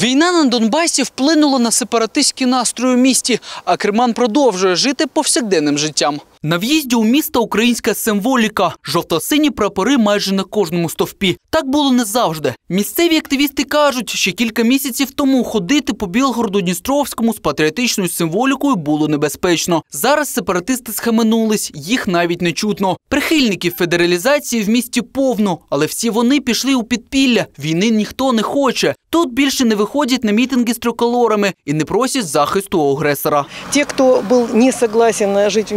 Війна на Донбасі вплинула на сепаратистські настрої у місті, а Керман продовжує жити повсякденним життям. На в'їзді у місто українська символіка. Жовто-сині прапори майже на кожному стовпі. Так було не завжди. Місцеві активісти кажуть, що кілька місяців тому ходити по Білгороду Дністровському з патріотичною символікою було небезпечно. Зараз сепаратисти схаменулись, їх навіть не чутно. Прихильників федералізації в місті повно, але всі вони пішли у підпілля. Війни ніхто не хоче. Тут більше не виходять на мітинги з триколорами і не просять захисту агресора. Те, кто был не согласен жить в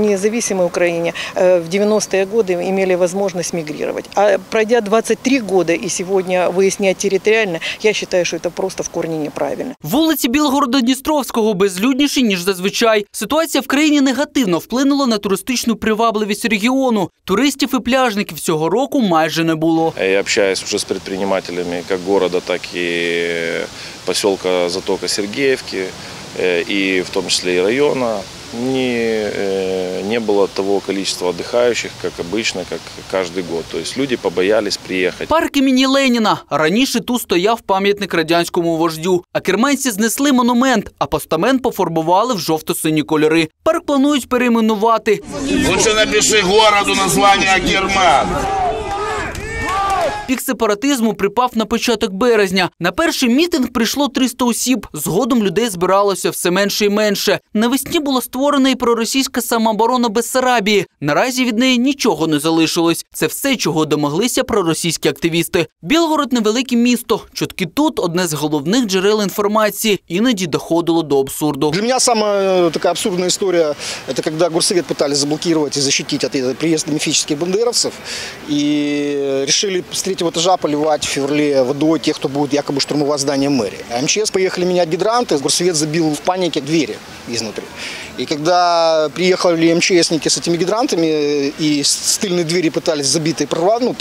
независимой Украине, э, в 90-е годы имели возможность мигрировать. А пройдя 23 года и сегодня выяснять территориально, я считаю, что это просто в корне неправильно. Вулиці Білгорода Дністровського безлюдніші, ніж зазвичай. Ситуація в країні негативно вплинула на туристичну привабливість регіону. Туристів і пляжників цього року майже не було. Я общаюсь уже с предпринимателями как города, так и поселка Затока Сергеевки, э, и в том числе и района. Не, э, не было того количества отдыхающих, как обычно, как каждый год. То есть люди побоялись приехать. Парк імені Леніна. Раніше тут стояв пам'ятник радянському вождю. А керманці знесли монумент, а постамент пофарбували в жовто-сині кольори. Парк планують перейменувати. Лучше напиши городу название Герман. Пік сепаратизму припав на початок березня. На перший мітинг прийшло 300 осіб. Згодом людей збиралося все менше і менше. Навесні була створена і проросійська самооборона Бессарабії. Наразі від неї нічого не залишилось. Це все, чого домоглися проросійські активісти. Білгород невелике місто. Чутки тут одне з головних джерел інформації. Іноді доходило до абсурду. Для меня самая э, такая абсурдная история, это когда Горсовет пытались заблокировать и защитить от э, приезда мифических бандеровцев. И решили с третьего этажа поливать в феврале водой тех, кто будет якобы штурмовать здание мэрии. А МЧС поехали менять гидранты, Горсовет забил в панике двери изнутри. И когда приехали МЧСники с этими гидрантами э, и с тыльной двери пытались забитые прорвать, ну,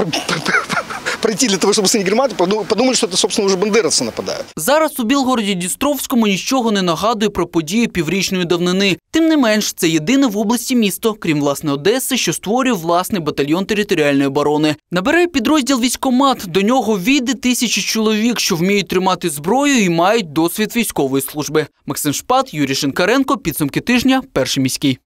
пройти для того, чтобы снять гранаты, подумали, подумали, что это, собственно, уже бандеровцы нападают. Зараз у Білгороді Дністровському нічого не нагадує про події піврічної давнини. Тим не менш, це єдине в області місто, крім власне Одеси, що створює власний батальйон територіальної оборони. Набирає підрозділ військомат. До нього війде тисячі чоловік, що вміють тримати зброю і мають досвід військової служби. Максим Шпат, Юрій Шинкаренко. Підсумки тижня. Перший міський.